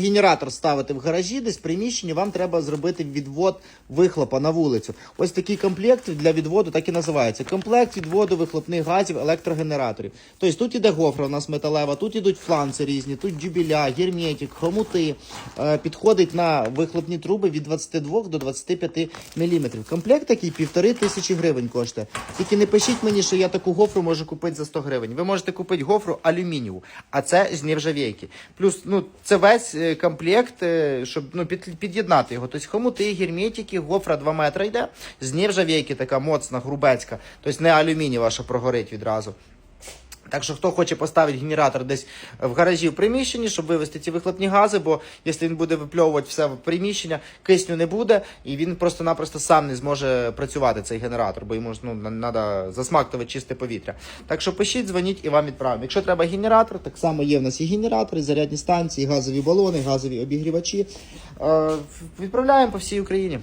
Генератор ставити в гаражі, десь в приміщенні, вам треба зробити відвод вихлопа на вулицю. Ось такий комплект для відводу так і називається. Комплект відводу вихлопних газів електрогенераторів. Тобто тут іде гофра у нас металева, тут ідуть фланці різні, тут дюбіля, герметик, хомути. Е, підходить на вихлопні труби від 22 до 25 мм. Комплект такий півтори тисячі гривень коштує. Тільки не пишіть мені, що я таку гофру можу купити за 100 гривень. Ви можете купити гофру алюмінієву, а це з. Плюс ну, це весь е, комплект, е, щоб ну, під, під'єднати його. Тобто хомути, герметики, гофра 2 метри йде, з нержавійки така моцна, грубецька. Тобто не алюмінієва, що прогорить відразу. Так що хто хоче поставити генератор десь в гаражі в приміщенні, щоб вивести ці вихлопні гази, бо якщо він буде випльовувати все в приміщення, кисню не буде, і він просто-напросто сам не зможе працювати цей генератор, бо йому ж ну треба засмактувати чисте повітря. Так що пишіть, дзвоніть і вам відправимо. Якщо треба генератор, так само є в нас і генератори, зарядні станції, газові балони, газові обігрівачі. Е, відправляємо по всій Україні.